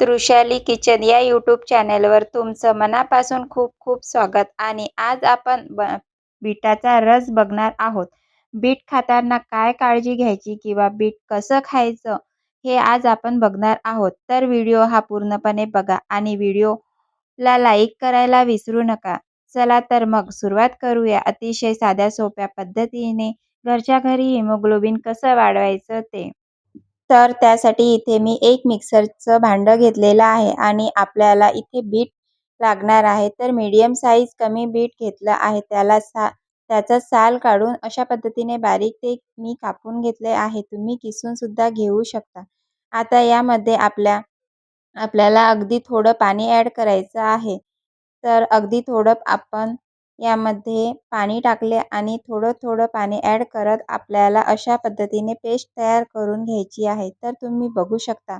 तृषाली kitchen या YouTube चॅनलवर तुमचं मनापासून खूप खूप स्वागत. आणि आज आपण ब बीटाचा रस बघणार आहोत. बीट खाताना काय काळजी घ्यायची किंवा बीट कसं खायचं हे आज आपण बघणार आहोत. तर व्हिडिओ हा पूर्णपणे बघा आणि व्हिडिओला लाईक करायला विसरू नका. चला तर मग सुरुवात करूया. अतिशय साध्या सोप्या पद्धतीने घरच्या घरी हिमोग्लोबिन कसं वाढवायचं ते. तर त्यासाठी इथे मी एक मिक्सरचं भांडं घेतलेलं आहे आणि आपल्याला इथे बीट लागणार आहे. तर मीडियम साईज कमी बीट घेतलं आहे. त्याला सा त्याचा साल काढून अशा पद्धतीने बारीक ते मी कापून घेतले आहे. तुम्ही किसूनसुद्धा घेऊ शकता. आता यामध्ये आपल्या आपल्याला अगदी थोडं पाणी ॲड करायचं आहे. तर अगदी थोडं आपण यामध्ये पाणी टाकले आणि थोडं थोडं पाणी ॲड करत आपल्याला अशा पद्धतीने पेस्ट तयार करून घ्यायची आहे. तर तुम्ही बघू शकता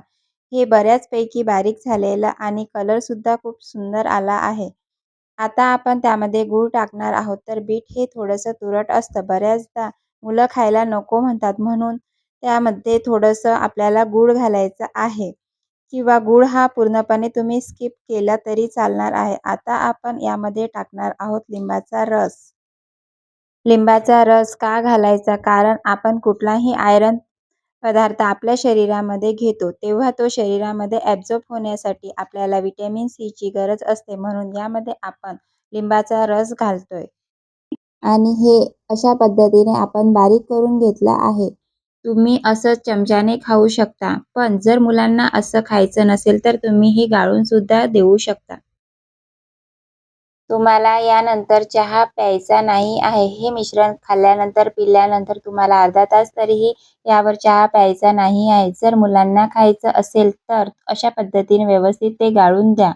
हे बऱ्याचपैकी बारीक झालेलं आणि कलरसुद्धा खूप सुंदर आला आहे. आता आपण त्यामध्ये गूळ टाकणार आहोत. तर बीट हे थोडंसं तुरट असतं. बऱ्याचदा मुलं खायला नको म्हणतात. म्हणून त्यामध्ये थोडंसं आपल्याला गूळ घालायचं आहे. किंवा गूळ हा पूर्णपणे तुम्ही स्किप केला तरी चालणार आहे. आता आपण यामध्ये टाकणार आहोत लिंबाचा रस. लिंबाचा रस का घालायचा? कारण आपण कुठलाही आयरन पदार्थ आपल्या शरीरामध्ये घेतो तेव्हा तो शरीरामध्ये ॲब्झॉर्ब होण्यासाठी आपल्याला विटॅमिन सीची गरज असते. म्हणून यामध्ये आपण लिंबाचा रस घालतोय. आणि हे अशा पद्धतीने आपण बारीक करून घेतलं आहे. तुम्ही असं चमच्याने खाऊ शकता. पण जर मुलांना असं खायचं नसेल तर तुम्ही हे गाळून सुद्धा देऊ शकता. तुम्हाला यानंतर चहा प्यायचा नाही आहे. हे मिश्रण खाल्ल्यानंतर पिल्यानंतर तुम्हाला अर्धा तास तरीही यावर चहा प्यायचा नाही आहे. जर मुलांना खायचं असेल तर अशा पद्धतीने व्यवस्थित ते गाळून द्या.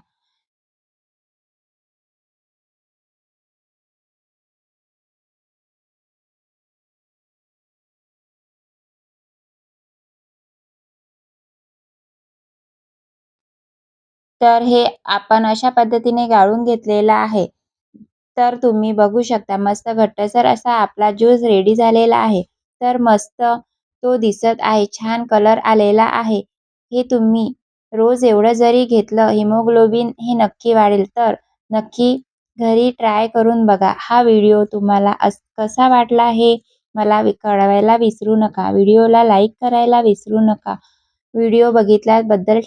तर हे आपण अशा पद्धतीने गाळून घेतलेलं आहे. तर तुम्ही बघू शकता मस्त घट्टसर असा आपला ज्यूस रेडी झालेला आहे. तर मस्त तो दिसत आहे छान कलर आलेला आहे. हे तुम्ही रोज एवढं जरी घेतलं हिमोग्लोबिन हे नक्की वाढेल. तर नक्की घरी ट्राय करून बघा. हा व्हिडिओ तुम्हाला अस कसा वाटला हे मला कळवायला विसरू नका. व्हिडिओला लाईक करायला विसरू नका. व्हिडिओ बघितल्याबद्दल